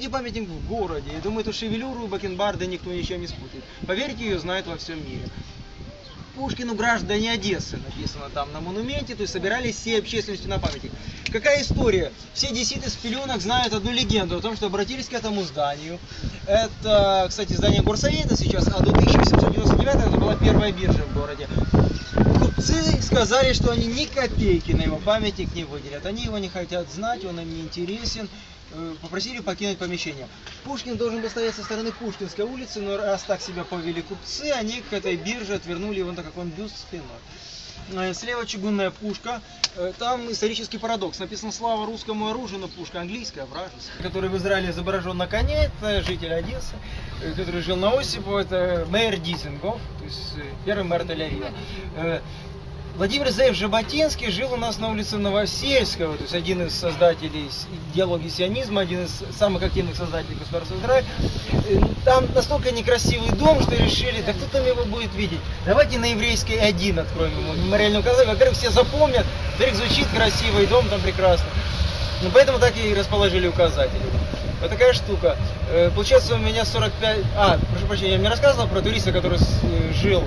Посмотрите памятник в городе. Я думаю, эту шевелюру бакенбарды никто ничего не спутает. Поверьте, ее знают во всем мире. Пушкину граждане Одессы написано там на монументе, то есть собирались все общественностью на памятник. Какая история? Все деситы с пеленок знают одну легенду о том, что обратились к этому зданию. Это, кстати, здание горсовета сейчас, а до 1899 это была первая биржа в городе. Купцы сказали, что они ни копейки на его памятник не выделят. Они его не хотят знать, он им не интересен. Э, Попросили покинуть помещение. Пушкин должен был стоять со стороны Пушкинской улицы, но раз так себя повели купцы, они к этой бирже отвернули его, так как он бюст спиной. Э, Слева чугунная пушка. Э, Там исторический парадокс. Написано «Слава русскому оружию», но пушка английская, вражеская. Который в Израиле изображен на коне, это житель Одессы, который жил на Осипу, это мэр Дизингов, то есть первый мэр Тель-Авива. Владимир Зеев Жаботинский жил у нас на улице Новосельского, то есть один из создателей идеологии сионизма, один из самых активных создателей государства Израиль. Э, Там настолько некрасивый дом, что решили, да кто там его будет видеть? Давайте на еврейской один откроем ему мемориальную указание. Во-первых, все запомнят, во-вторых, звучит красивый дом там прекрасно. Ну, поэтому так и расположили указатели. Вот такая штука. Э, Получается, у меня 45... А, прошу прощения, я мне рассказывал про туриста, который э, жил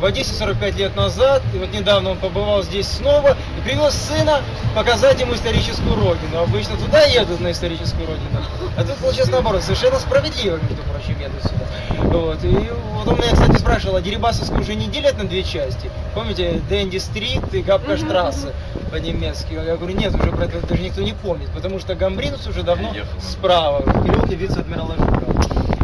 в Одессе 45 лет назад, и вот недавно он побывал здесь снова и привез сына показать ему историческую родину. Обычно туда едут на историческую родину, а тут получается наоборот, совершенно справедливо, между прочим, едут сюда. Вот. И вот он меня, кстати, спрашивал, а Дерибасовскую уже не делят на две части? Помните, Дэнди Стрит и Габка Штрассе по-немецки? Я говорю, нет, уже про это даже никто не помнит, потому что Гамбринус уже давно справа, в переулке вице-адмирала Жукова.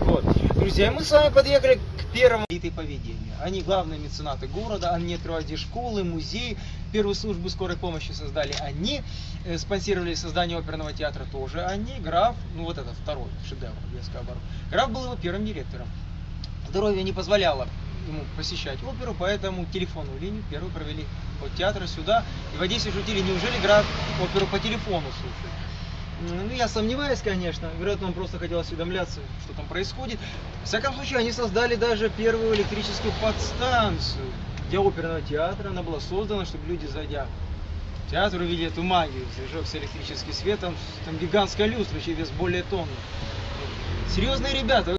Вот. Друзья, мы с вами подъехали к первому элиты поведения. Они главные меценаты города, они открывают здесь школы, музеи, первую службу скорой помощи создали они, э, спонсировали создание оперного театра тоже они, граф, ну вот этот второй шедевр Венского оборота. Граф был его первым директором. Здоровье не позволяло ему посещать оперу, поэтому телефонную линию первую провели от театра сюда. И в Одессе шутили, неужели граф оперу по телефону слушает? Ну, я сомневаюсь, конечно. Вероятно, он просто хотел осведомляться, что там происходит. В всяком случае, они создали даже первую электрическую подстанцию для оперного театра. Она была создана, чтобы люди, зайдя в театр, увидели эту магию. Зажегся электрический свет, там, там гигантская люстра, вес более тонны. Серьезные ребята.